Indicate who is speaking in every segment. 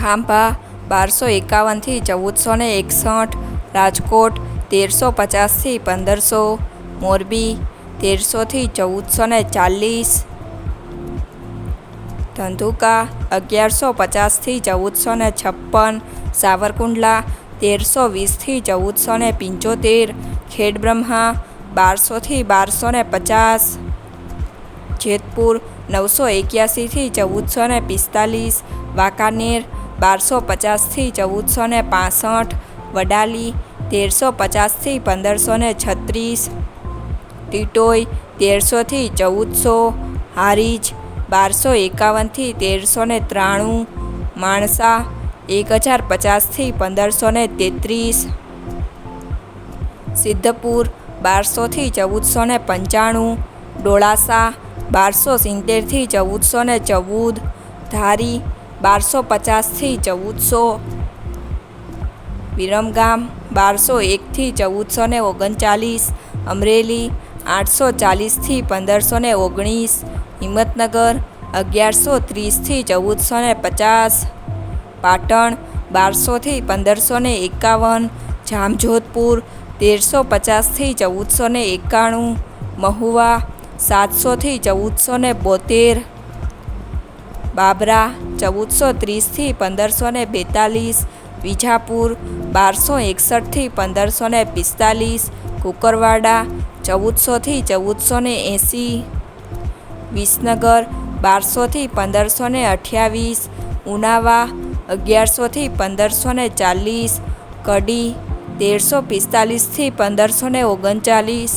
Speaker 1: ખાંભા બારસો એકાવનથી ચૌદસો ને એકસઠ, રાજકોટ તેરસો પચાસથી પંદરસો, મોરબી તેરસોથી ચૌદસો ને ચાલીસ, ધંધુકા અગિયારસો પચાસથી ચૌદસો ને છપ્પન, સાવરકુંડલા તેરસો વીસથી ચૌદસો ને પંચોતેર, ખેડબ્રહ્મા બારસોથી બારસો ને પચાસ, જેતપુર નવસો એક્યાસીથી ચૌદસો ને પિસ્તાલીસ, વાંકાનેર બારસો પચાસથી ચૌદસો ને પાસઠ, વડાલી તેરસો પચાસથી પંદરસો ને છત્રીસ, ટીટોઈ તેરસોથી ચૌદસો, હારીજ બારસો એકાવનથી તેરસો ને ત્રાણું, માણસા એક હજાર પચાસથી પંદરસો ને તેત્રીસ, સિદ્ધપુર બારસોથી ચૌદસો ને પંચાણું, ડોળાસા બારસો સિત્તેરથી ચૌદસો ને ચૌદ, ધારી બારસો પચાસથી ચૌદસો. વિરમગામ બારસો એકથી ચૌદસો ને ઓગણચાલીસ. અમરેલી આઠસો ચાલીસથી પંદરસો ને ઓગણીસ. હિંમતનગર અગિયારસો ત્રીસથી ચૌદસો ને પચાસ. પાટણ બારસોથી પંદરસો ને એકાવન. જામજોધપુર તેરસો પચાસથી ચૌદસો ને એકાણું. મહુવા સાતસોથી ચૌદસો ને બોતેર. બાબરા ચૌદસો ત્રીસથી પંદરસો ને બેતાલીસ, વિજાપુર બારસો એકસઠથી પંદરસો ને પિસ્તાલીસ, કુકરવાડા ચૌદસોથી ચૌદસો ને એંસી, વિસનગર બારસોથી પંદરસો ને અઠ્યાવીસ, ઉનાવા અગિયારસોથી પંદરસો ને ચાલીસ, કડી તેરસો પિસ્તાલીસથી પંદરસો ને ઓગણચાલીસ,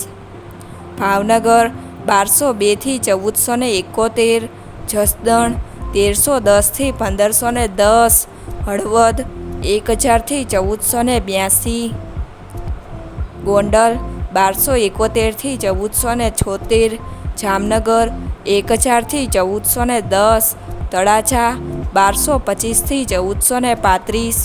Speaker 1: ભાવનગર બારસો બેથી ચૌદસો ને એકોતેર, જસદણ તેરસો દસથી પંદરસો ને દસ, હળવદ એક હજારથી ચૌદસો ને બ્યાસી, ગોંડલ બારસો એકોતેરથી ચૌદસો ને છોતેર, જામનગર એક હજારથી ચૌદસો ને દસ, તળાજા બારસો પચીસથી ચૌદસો ને પાંત્રીસ